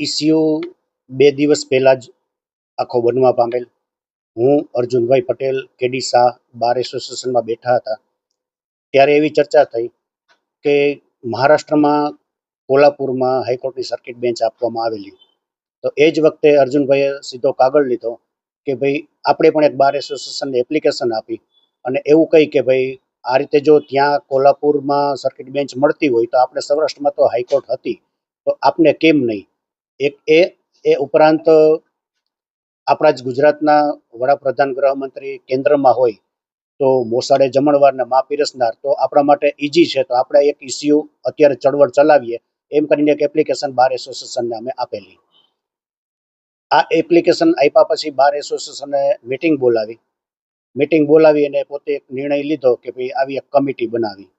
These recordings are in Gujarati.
ઇસ્યુ બે દિવસ પહેલાં જ આખો બનવા પામેલ. હું, અર્જુનભાઈ પટેલ, કેડી શાહ બાર એસોસિએશનમાં બેઠા હતા. ત્યારે એવી ચર્ચા થઈ કે મહારાષ્ટ્રમાં કોલ્હાપુરમાં હાઈકોર્ટની સર્કિટ બેન્ચ આપવામાં આવેલી. તો એ જ વખતે અર્જુનભાઈએ સીધો કાગળ લીધો કે ભાઈ આપણે પણ એક બાર એસોસિએશનને એપ્લિકેશન આપી અને એવું કહી કે ભાઈ આ રીતે જો ત્યાં કોલ્હાપુરમાં સર્કિટ બેન્ચ મળતી હોય તો આપણે સૌરાષ્ટ્રમાં તો હાઈકોર્ટ હતી. તો આપને કેમ નહીં? એક એ એ ઉપરાંત આપણા જ ગુજરાતના વડાપ્રધાન ગૃહમંત્રી કેન્દ્રમાં હોય તો મોસાળે જમણવાર ને મા પીરસનાર તો આપણા માટે ઇઝી છે. તો આપણે એક ઇસ્યુ અત્યારે ચળવળ ચલાવીએ. એમ કરીને એક એપ્લિકેશન બાર એસોસિએશનને અમે આપેલી. આ એપ્લિકેશન આપ્યા પછી બાર એસોસિએશને મિટિંગ બોલાવી. મિટિંગ બોલાવી અને પોતે એક નિર્ણય લીધો કે ભાઈ આવી એક કમિટી બનાવી.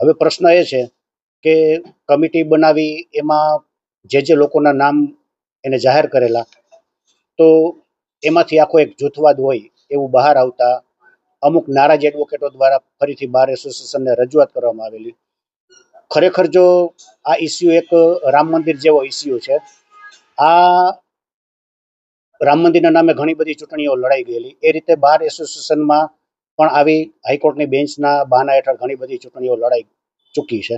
હવે પ્રશ્ન એ છે કે કમિટી બનાવી એમાં જે જે લોકોના નામ એને જાહેર કરેલા, તો એમાંથી આખો એક જૂથવાદ હોય એવું બહાર આવતા અમુક નારાજ એડવોકેટો દ્વારા ફરીથી બાર એસોસિએશનને રજૂઆત કરવામાં આવેલી. ખરેખર જો આ ઇસ્યુ એક રામ મંદિર જેવો ઇસ્યુ છે, આ રામ મંદિરના નામે ઘણી બધી ચૂંટણીઓ લડાઈ ગયેલી. એ રીતે બાર એસોસિએશનમાં પણ આવી હાઈકોર્ટની બેન્ચના બહાના હેઠળ ઘણી બધી ચૂંટણીઓ લડાઈ ચૂકી છે.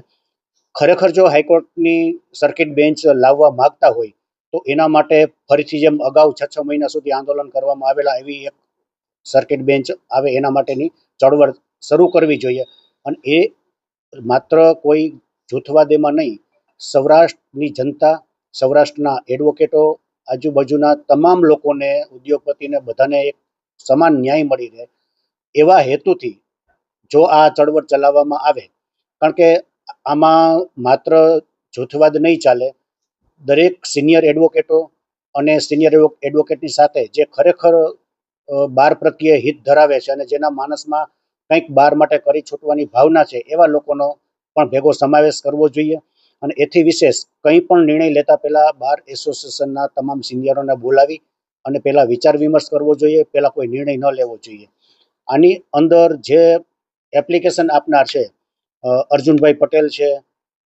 ખરેખર જો હાઈકોર્ટની સર્કિટ બેન્ચ લાવવા માગતા હોય, તો એના માટે ફરીથી જેમ અગાઉ છ છ મહિના સુધી આંદોલન કરવામાં આવેલા એવી એક સર્કિટ બેન્ચ આવે એના માટેની ચળવળ શરૂ કરવી જોઈએ. અને એ માત્ર કોઈ જૂથવાદેમાં નહીં, સૌરાષ્ટ્રની જનતા, સૌરાષ્ટ્રના એડવોકેટો, આજુબાજુના તમામ લોકોને, ઉદ્યોગપતિને બધાને એક સમાન ન્યાય મળી રહે એવા હેતુથી જો આ ચળવળ ચલાવવામાં આવે. કારણ કે આમાં માત્ર જૂથવાદ નહીં ચાલે. દરેક સિનિયર એડવોકેટો અને સિનિયર એડવોકેટની સાથે જે ખરેખર બાર પ્રત્યે હિત ધરાવે છે અને જેના માનસમાં કંઈક બાર માટે કરી છૂટવાની ભાવના છે, એવા લોકોનો પણ ભેગો સમાવેશ કરવો જોઈએ. અને એથી વિશેષ કંઈ પણ નિર્ણય લેતા પહેલાં બાર એસોસિએશનના તમામ સિનિયરોને બોલાવી અને પહેલાં વિચાર વિમર્શ કરવો જોઈએ, પહેલાં કોઈ નિર્ણય ન લેવો જોઈએ. આની અંદર જે એપ્લિકેશન આપનાર છે અર્જુનભાઈ પટેલ છે,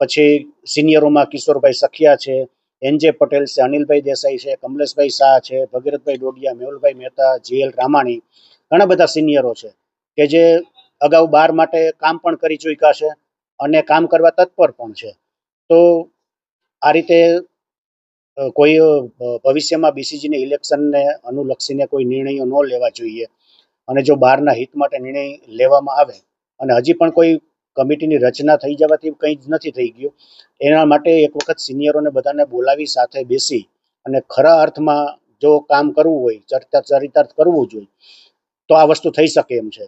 પછી સિનિયરોમાં કિશોરભાઈ સખિયા છે એનજે પટેલ છે, અનિલભાઈ દેસાઈ છે, કમલેશભાઈ શાહ છે, ભગીરથભાઈ ડોડિયા, મેહુલભાઈ મહેતા, જીએલ રામાણી, ઘણા બધા સિનિયરો છે, કે જે અગાઉ બાર માટે કામ પણ કરી ચૂક્યા છે અને કામ કરવા તત્પર પણ છે. તો આ રીતે કોઈ ભવિષ્યમાં બીસીજીની ઇલેક્શનને અનુલક્ષીને કોઈ નિર્ણયો ન લેવા જોઈએ. અને જો બહારના હિત માટે નિર્ણય લેવામાં આવે, અને હજી પણ કોઈ કમિટીની રચના થઈ જવાથી કંઈ જ નથી થઈ ગયું. એના માટે એક વખત સિનિયરોને બધાને બોલાવી સાથે બેસી અને ખરા અર્થમાં જો કામ કરવું હોય ચરિતાર્થ ચરિતાર્થ કરવું જોઈએ, તો આ વસ્તુ થઈ શકે એમ છે.